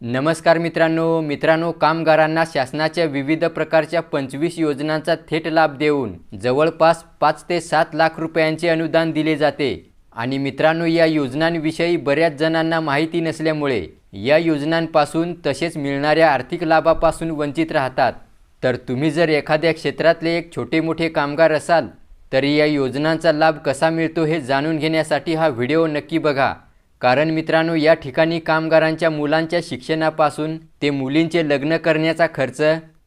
नमस्कार मित्रांनो मित्रांनो कामगारांना शासनाच्या विविध प्रकारच्या पंचवीस योजनांचा थेट लाभ देऊन जवळपास पाच ते सात लाख रुपयांचे अनुदान दिले जाते. आणि मित्रांनो या योजनांविषयी बऱ्याच जणांना माहिती नसल्यामुळे या योजनांपासून तसेच मिळणाऱ्या आर्थिक लाभापासून वंचित राहतात. तर तुम्ही जर एखाद्या क्षेत्रातले एक छोटे मोठे कामगार असाल तर या योजनांचा लाभ कसा मिळतो हे जाणून घेण्यासाठी हा व्हिडिओ नक्की बघा. कारण मित्रांनो या ठिकाणी कामगारांच्या मुलांच्या शिक्षणापासून ते मुलींचे लग्न करण्याचा खर्च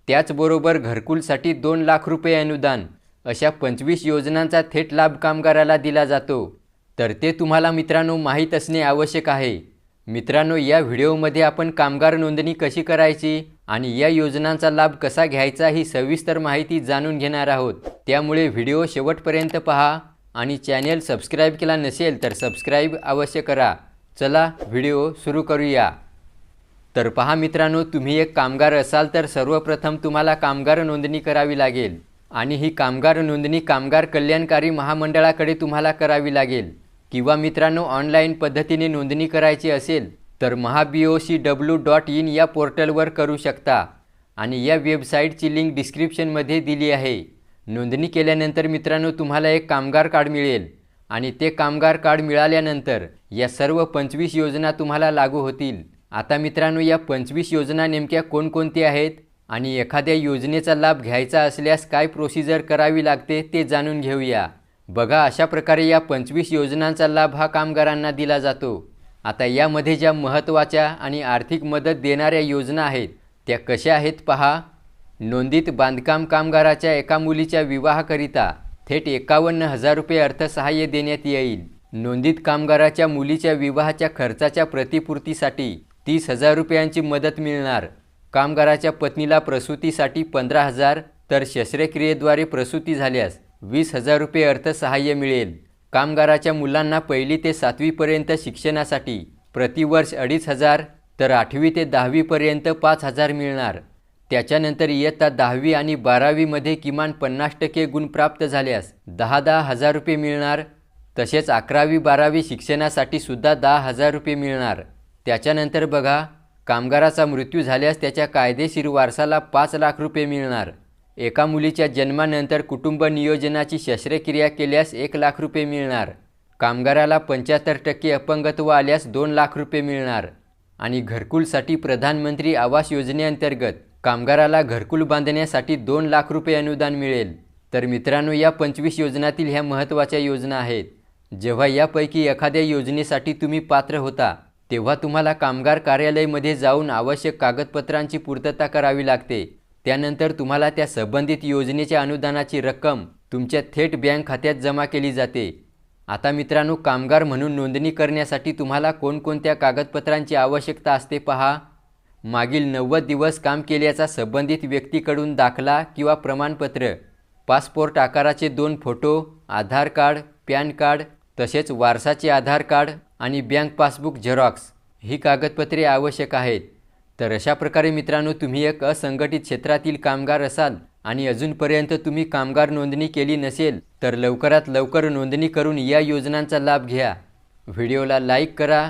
त्याचबरोबर घरकुलसाठी दोन लाख रुपये अनुदान अशा पंचवीस योजनांचा थेट लाभ कामगाराला दिला जातो. तर ते तुम्हाला मित्रांनो माहीत असणे आवश्यक आहे. मित्रांनो या व्हिडिओमध्ये आपण कामगार नोंदणी कशी करायची आणि या योजनांचा लाभ कसा घ्यायचा ही सविस्तर माहिती जाणून घेणार आहोत. त्यामुळे व्हिडिओ शेवटपर्यंत पहा आणि चॅनेल सबस्क्राईब केला नसेल तर सबस्क्राईब अवश्य करा. चला व्हिडिओ सुरू करूया. तर पहा मित्रांनो तुम्ही एक कामगार असाल तर सर्वप्रथम तुम्हाला कामगार नोंदणी करावी लागेल. आणि ही कामगार नोंदणी कामगार कल्याणकारी महामंडळाकडे तुम्हाला करावी लागेल. किंवा मित्रांनो ऑनलाईन पद्धतीने नोंदणी करायची असेल तर Maha BO C W dot in या पोर्टलवर करू शकता. आणि या वेबसाईटची लिंक डिस्क्रिप्शनमध्ये दिली आहे. नोंदणी केल्यानंतर मित्रांनो तुम्हाला एक कामगार कार्ड मिळेल. आणि ते कामगार कार्ड मिळाल्यानंतर या सर्व पंचवीस योजना तुम्हाला लागू होतील. आता मित्रांनो या पंचवीस योजना नेमक्या कोणकोणत्या आहेत आणि एखाद्या योजनेचा लाभ घ्यायचा असल्यास काय प्रोसिजर करावी लागते ते जाणून घेऊया. बघा अशा प्रकारे या पंचवीस योजनांचा लाभ हा कामगारांना दिला जातो. आता यामध्ये ज्या महत्त्वाच्या आणि आर्थिक मदत देणाऱ्या योजना आहेत त्या कशा आहेत पहा. नोंदीत बांधकाम कामगाराच्या एका मुलीच्या विवाहाकरिता थेट एकावन्न हजार रुपये अर्थसहाय्य देण्यात येईल. नोंदीत कामगाराच्या मुलीच्या विवाहाच्या खर्चाच्या प्रतिपूर्तीसाठी तीस हजार रुपयांची मदत मिळणार. कामगाराच्या पत्नीला प्रसूतीसाठी पंधरा हजार तर शस्त्रक्रियेद्वारे प्रसूती झाल्यास वीस हजार रुपये अर्थसहाय्य मिळेल. कामगाराच्या मुलांना पहिली ते सातवीपर्यंत शिक्षणासाठी प्रतिवर्ष अडीच हजार तर आठवी ते दहावीपर्यंत पाच हजार मिळणार. त्याच्यानंतर इयत्ता दहावी आणि बारावीमध्ये किमान पन्नास टक्के गुण प्राप्त झाल्यास दहा दहा हजार रुपये मिळणार. तसेच अकरावी बारावी शिक्षणासाठी सुद्धा दहा हजार रुपये मिळणार. त्याच्यानंतर बघा कामगाराचा मृत्यू झाल्यास त्याच्या कायदेशीर वारसाला पाच लाख रुपये मिळणार. एका मुलीच्या जन्मानंतर कुटुंब नियोजनाची शस्त्रक्रिया केल्यास एक लाख रुपये मिळणार. कामगाराला पंच्याहत्तर टक्के अपंगत्व आल्यास दोन लाख रुपये मिळणार. आणि घरकुलसाठी प्रधानमंत्री आवास योजनेअंतर्गत कामगाराला घरकुल बांधण्यासाठी दोन लाख रुपये अनुदान मिळेल. तर मित्रांनो या पंचवीस योजनातील ह्या महत्त्वाच्या योजना आहेत. जेव्हा यापैकी एखाद्या योजनेसाठी तुम्ही पात्र होता तेव्हा तुम्हाला कामगार कार्यालयमध्ये जाऊन आवश्यक कागदपत्रांची पूर्तता करावी लागते. त्यानंतर तुम्हाला त्या संबंधित योजनेच्या अनुदानाची रक्कम तुमच्या थेट बँक खात्यात जमा केली जाते. आता मित्रांनो कामगार म्हणून नोंदणी करण्यासाठी तुम्हाला कोणकोणत्या कागदपत्रांची आवश्यकता असते पहा. मागील नव्वद दिवस काम केल्याचा संबंधित व्यक्तीकडून दाखला किंवा प्रमाणपत्र पासपोर्ट आकाराचे दोन photo Aadhaar card PAN card तसेच वारसाचे आधार कार्ड आणि बँक पासबुक झेरॉक्स ही कागदपत्रे आवश्यक आहेत. तर अशा प्रकारे मित्रांनो तुम्ही एक असंघटित क्षेत्रातील कामगार असाल आणि अजूनपर्यंत तुम्ही कामगार नोंदणी केली नसेल तर लवकरात लवकर नोंदणी करून या योजनांचा लाभ घ्या. व्हिडिओला लाईक करा